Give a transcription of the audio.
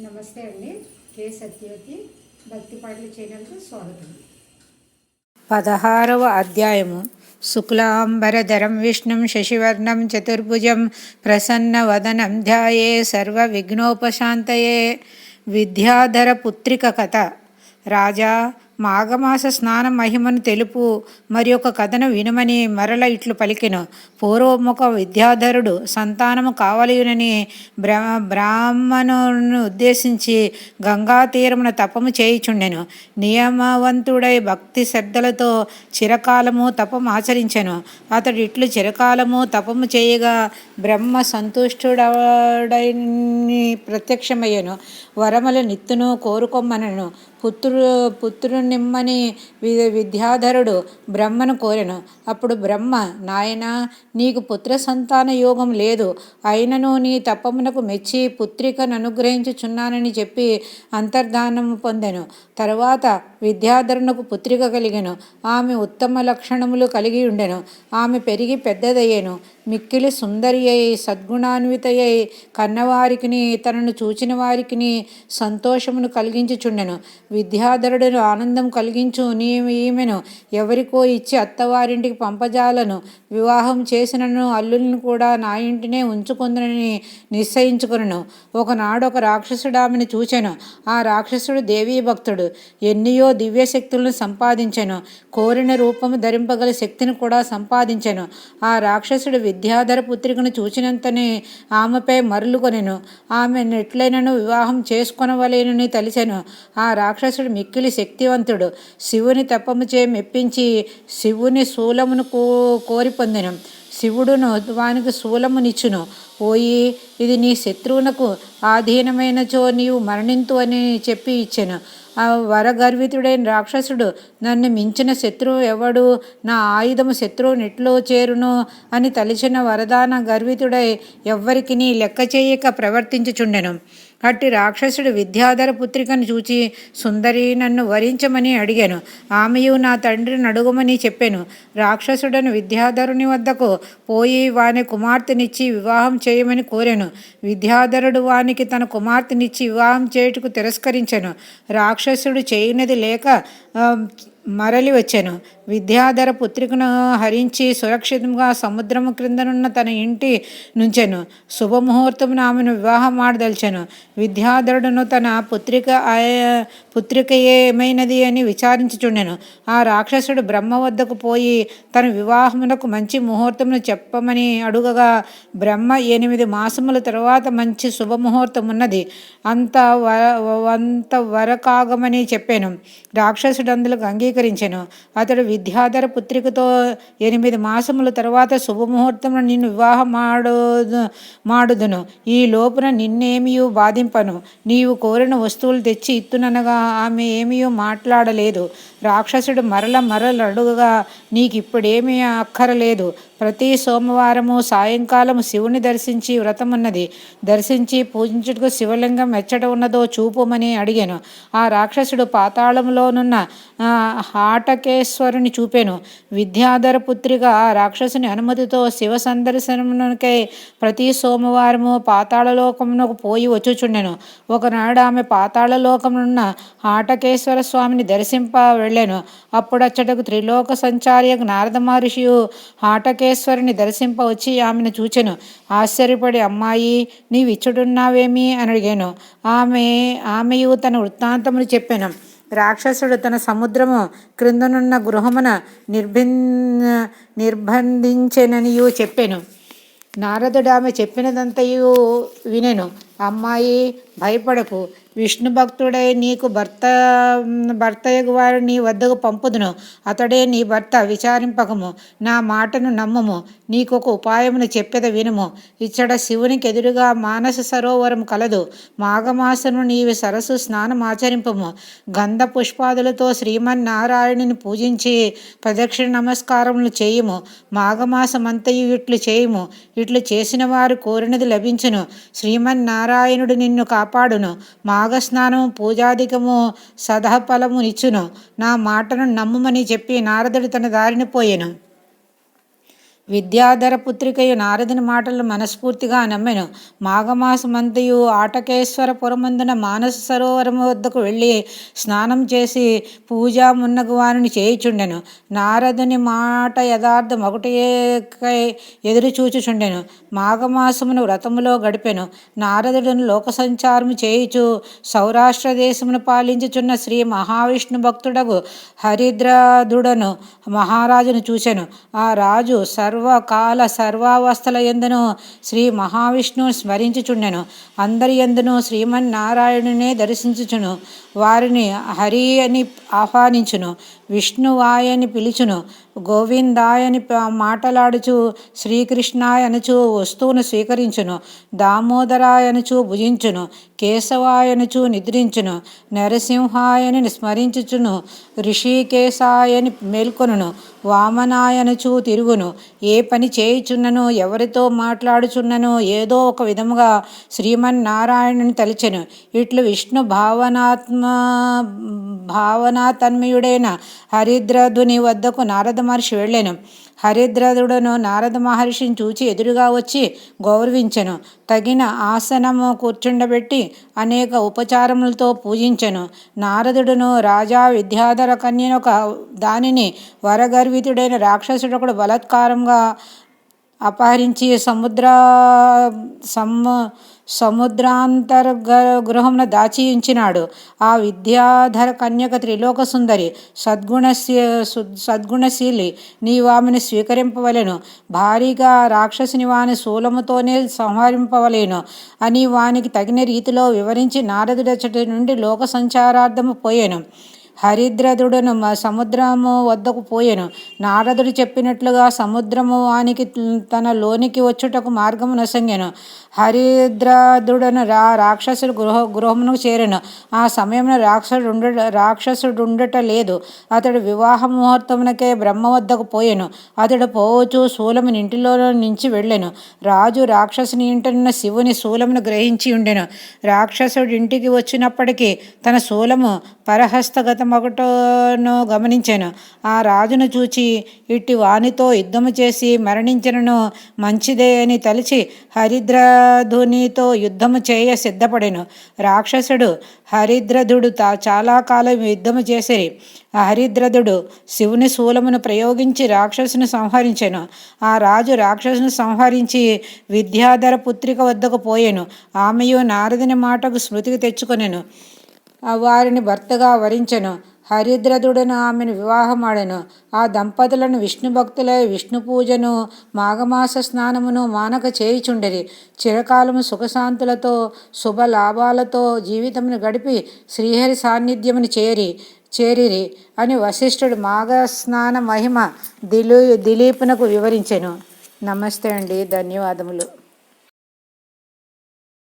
నమస్తే అండి. కే సత్యవతి భక్తి పాటలు ఛానల్కు స్వాగతం. పదహారవ అధ్యాయము. శుక్లాంబరధరం విష్ణుం శశివర్ణం చతుర్భుజం ప్రసన్నవదనం ధ్యాయే సర్వ విఘ్నోపశాంతయే. విద్యాధర పుత్రిక కథ. రాజా మాఘమాస స్నానం మహిమను తెలుపు మరి ఒక కథను వినుమని మరల ఇట్లు పలికెను. పూర్వముఖ విద్యాధరుడు సంతానము కావలయునని బ్రా బ్రాహ్మణును ఉద్దేశించి గంగా తీరమున తపము చేయుచుండెను. నియమవంతుడై భక్తి శ్రద్ధలతో చిరకాలము తపము ఆచరించెను. అతడు ఇట్లు చిరకాలము తపము చేయగా బ్రహ్మ సంతుష్టుడని ప్రత్యక్షమయ్యను. వరముల నిత్తును కోరుకొమ్మనను. పుత్రు పుత్రుని వి విద్యాధరుడు బ్రహ్మను కోరెను. అప్పుడు బ్రహ్మ నాయన నీకు పుత్ర సంతాన యోగం లేదు. అయినను నీ తపమునకు మెచ్చి పుత్రికను అనుగ్రహించుచున్నానని చెప్పి అంతర్ధానము పొందెను. తరువాత విద్యాధరునకు పుత్రిక కలిగెను. ఆమె ఉత్తమ లక్షణములు కలిగి ఉండెను. ఆమె పెరిగి పెద్దదయ్యెను. మిక్కిలి సుందరి అయి సద్గుణాన్వితయై కన్నవారికిని తనను చూచిన వారికిని సంతోషమును కలిగించుచుండెను. విద్యాధరుడును ఆనందం కలిగించు నీ ఈమెను ఎవరికో ఇచ్చి అత్తవారింటికి పంపజాలను. వివాహం చేసినను అల్లులను కూడా నా ఇంటినే ఉంచుకుందనని నిశ్చయించుకును ఒకనాడు ఒక రాక్షసుడు ఆమెను చూచెను. ఆ రాక్షసుడు దేవీ భక్తుడు ఎన్నియో దివ్యశక్తులను సంపాదించెను. కోరిన రూపము ధరింపగల శక్తిని కూడా సంపాదించెను. ఆ రాక్షసుడు విద్యాధర పుత్రికను చూచినంతనే ఆమెపై మరలుకొనెను. ఆమె నెట్లైనను వివాహం చేసుకొనవలేనని తలిచెను. ఆ రాక్షసుడు మిక్కిలి శక్తివంతుడు. శివుని తపముచే మెప్పించి శివుని శూలమును కో కోరి పొందెను. శివుడును వానికి శూలమునిచ్చును. పోయి ఇది నీ శత్రువునకు ఆధీనమైనచో నీవు మరణింతు అని చెప్పి ఇచ్చెను. ఆ వరగర్వితుడైన రాక్షసుడు నన్ను మించిన శత్రువు ఎవడు? నా ఆయుధము శత్రువు నెట్లో చేరును అని తలిచిన వరదాన గర్వితుడై ఎవ్వరికి నీ లెక్క చేయక ప్రవర్తించుచుండెను. అట్టి రాక్షసుడు విద్యాధర పుత్రికను చూచి సుందరి నన్ను వరించమని అడిగాను. ఆమెయు నా తండ్రిని అడుగుమని చెప్పాను. రాక్షసుడను విద్యాధరుని వద్దకు పోయి వాని కుమార్తెనిచ్చి వివాహం చేయమని కోరాను. విద్యాధరుడు వానికి తన కుమార్తెనిచ్చి వివాహం చేయుటకు తిరస్కరించాను. రాక్షసుడు చేయనది లేక మరలి వచ్చాను విద్యాధర పుత్రికను హరించి సురక్షితంగా సముద్రము క్రిందనున్న తన ఇంటి నుంచెను. శుభముహూర్తమున ఆమెను వివాహం ఆడదలిచాను విద్యాధరుడును తన పుత్రిక పుత్రిక ఏమైనది అని విచారించుచుండెను. ఆ రాక్షసుడు బ్రహ్మ వద్దకు పోయి తన వివాహమునకు మంచి ముహూర్తమును చెప్పమని అడుగగా బ్రహ్మ ఎనిమిది మాసముల తర్వాత మంచి శుభముహూర్తం ఉన్నది అంత వర అంత వరకాగమని చెప్పాను. రాక్షసుడు అందులకు అంగీకరించాను. అతడు విద్యాధర పుత్రికతో ఎనిమిది మాసముల తర్వాత శుభముహూర్తమున నిన్ను వివాహం మాడు మాడుదును. ఈ లోపున నిన్నేమియూ బాధింపను. నీవు కోరిన వస్తువులు తెచ్చి ఇత్తుననగా ఆమె ఏమీయూ మాట్లాడలేదు. రాక్షసుడు మరల మరల అడుగగా నీకు ఇప్పుడేమీ అక్కరలేదు. ప్రతి సోమవారము సాయంకాలము శివుని దర్శించి వ్రతమున్నది. దర్శించి పూజించుటకు శివలింగం ఎచ్చట ఉన్నదో చూపుమని అడిగాను. ఆ రాక్షసుడు పాతాళంలోనున్న ఆటకేశ్వరుని హాటకేశ్వరుని చూపాను. విద్యాధర పుత్రిక రాక్షసుని అనుమతితో శివ సందర్శనమునకై ప్రతి సోమవారము పాతాళలోకమునకు పోయి వచ్చుచుండెను. ఒకనాడు ఆమె పాతాళలోకమునున్న ఆటకేశ్వర స్వామిని దర్శింప వెళ్ళాను. అప్పుడచ్చటకు త్రిలోక సంచారి నారద మహర్షియు ఆటకేశ్వరిని దర్శింప వచ్చి ఆమెను చూచెను. ఆశ్చర్యపడి అమ్మాయి నీవిచ్చుడున్నావేమి? అని అడిగాను. ఆమె ఆమెయు తన వృత్తాంతమును చెప్పాను. రాక్షసుడు తన సముద్రము క్రిందనున్న గృహమున నిర్భిన్ నిర్బంధించెననియు చెప్పాను. నారదుడు ఆమె చెప్పినదంతయు వినెను. అమ్మాయి భయపడకు. విష్ణు భక్తుడై నీకు భర్త భర్తయగు వారు నీ వద్దకు పంపుదును. అతడే నీ భర్త విచారింపకము. నా మాటను నమ్మము. నీకు ఒక ఉపాయమును చెప్పెద వినుము. ఇచ్చట శివునికి ఎదురుగా మానస సరోవరం కలదు. మాఘమాసను నీవి సరస్సు స్నానం ఆచరింపము. గంధ పుష్పాదులతో శ్రీమన్నారాయణుని పూజించి ప్రదక్షిణ నమస్కారములు చేయుము. మాఘమాసమంతయు ఇట్లు చేయుము. ఇట్లు చేసిన వారు కోరినది లభించును. నారాయణుడు నిన్ను కాపాడును. మాఘస్నానము పూజాధికము సదఫలమునిచ్చును నా మాటను నమ్ముమని చెప్పి నారదుడు తన దారిని పోయెను. విద్యాధర పుత్రికయు నారదుని మాటలను మనస్ఫూర్తిగా నమ్మెను. మాఘమాసమంతయు ఆటకేశ్వర పురమందున మానస సరోవరము వద్దకు వెళ్ళి స్నానం చేసి పూజా మున్నగు వారిని చేయుచుండెను. నారదుని మాట యథార్థం ఒకటికై ఎదురు చూచుచుండెను. మాఘమాసమును వ్రతములో గడిపెను. నారదుడును లోక సంచారము చేయుచు సౌరాష్ట్ర దేశమును పాలించుచున్న శ్రీ మహావిష్ణు భక్తుడగు హరిద్రాదుడను మహారాజును చూశాను ఆ రాజు సర్వ సర్వకాల సర్వావస్థల ఎందును శ్రీ మహావిష్ణువు స్మరించుచుండెను. అందరి ఎందును శ్రీమన్నారాయణునే దర్శించుచును. వారిని హరి అని ఆహ్వానించును. విష్ణువాయని పిలుచును గోవిందాయని మాట్లాడుచు మాటలాడుచు వస్తువును స్వీకరించును దామోదరాయనుచు భుజించును కేశవాయనుచు నిద్రించును నరసింహాయని స్మరించుచును ఋషికేశాయని మేల్కొనును వామనాయనుచు తిరుగును ఏ పని చేయుచున్నను ఎవరితో మాట్లాడుచున్నను ఏదో ఒక విధముగా శ్రీమన్నారాయణుని తలిచెను. ఇట్లు విష్ణు భావనాత్మ భావనాతన్మయుడైన హరిద్రధుని వద్దకు నారద మహర్షి వెళ్ళాను. హరిద్రదుడను నారద మహర్షిని చూచి ఎదురుగా వచ్చి గౌరవించను. తగిన ఆసనము కూర్చుండబెట్టి అనేక ఉపచారములతో పూజించెను. నారదుడును రాజా విద్యాధర కన్యనొక దానిని వరగర్వితుడైన రాక్షసుడొకడు బలాత్కారంగా అపహరించి సముద్ర సమ సముద్రాంతర్ గృహమున దాచి ఉంచినాడు ఆ విద్యాధర కన్యక త్రిలోక సుందరి సద్గుణశీ సద్గుణశీలి నీవు ఆమెను స్వీకరింపవలెను. భారీగా రాక్షసుని వాని శూలముతోనే సంహరింపవలేను. అని వానికి తగిన రీతిలో వివరించి నారదుడచటి నుండి లోక సంచారార్థము పోయాను. హరిద్రదుడును సముద్రము వద్దకు పోయెను. నారదుడు చెప్పినట్లుగా సముద్రము వానికి తన లోనికి వచ్చుటకు మార్గము నొసంగెను. హరిద్రదుడను రా రాక్షసుడు గృహ గృహమునకు చేరెను. ఆ సమయంలో రాక్షసుడు ఉండ రాక్షసుడు ఉండట లేదు. అతడు వివాహ ముహూర్తమునకే బ్రహ్మ వద్దకు పోయెను. అతడు పోవచ్చు శూలముని ఇంటిలో నుంచి వెళ్ళెను. రాజు రాక్షసుని ఇంటనున్న శివుని శూలమును గ్రహించి ఉండెను. రాక్షసుడు ఇంటికి వచ్చినప్పటికీ తన శూలము పరహస్తగతం ఒకటోను గమనించాను. ఆ రాజును చూచి ఇట్టి వానితో యుద్ధము చేసి మరణించినను మంచిదే అని తలిచి హరిద్రధునితో యుద్ధము చేయ సిద్ధపడెను. రాక్షసుడు హరిద్రధుడు తా చాలా కాలం యుద్ధము చేసిరి. ఆ హరిద్రథుడు శివుని శూలమును ప్రయోగించి రాక్షసుని సంహరించెను. ఆ రాజు రాక్షసును సంహరించి విద్యాధర పుత్రిక వద్దకు పోయాను. ఆమెయు నారదుని మాటకు స్మృతికి తెచ్చుకొనెను. వారిని భర్తగా వరించెను. హరిద్రదుడను ఆమెను వివాహమాడెను. ఆ దంపతులను విష్ణు భక్తులై విష్ణు పూజను మాఘమాస స్నానమును మానక చేయుచుండిరి. చిరకాలము సుఖశాంతులతో శుభ లాభాలతో జీవితమును గడిపి శ్రీహరి సాన్నిధ్యమును చేరి చేరిరి అని వశిష్ఠుడు మాఘ స్నాన మహిమ దిలు దిలీపునకు వివరించెను. నమస్తే అండి. ధన్యవాదములు.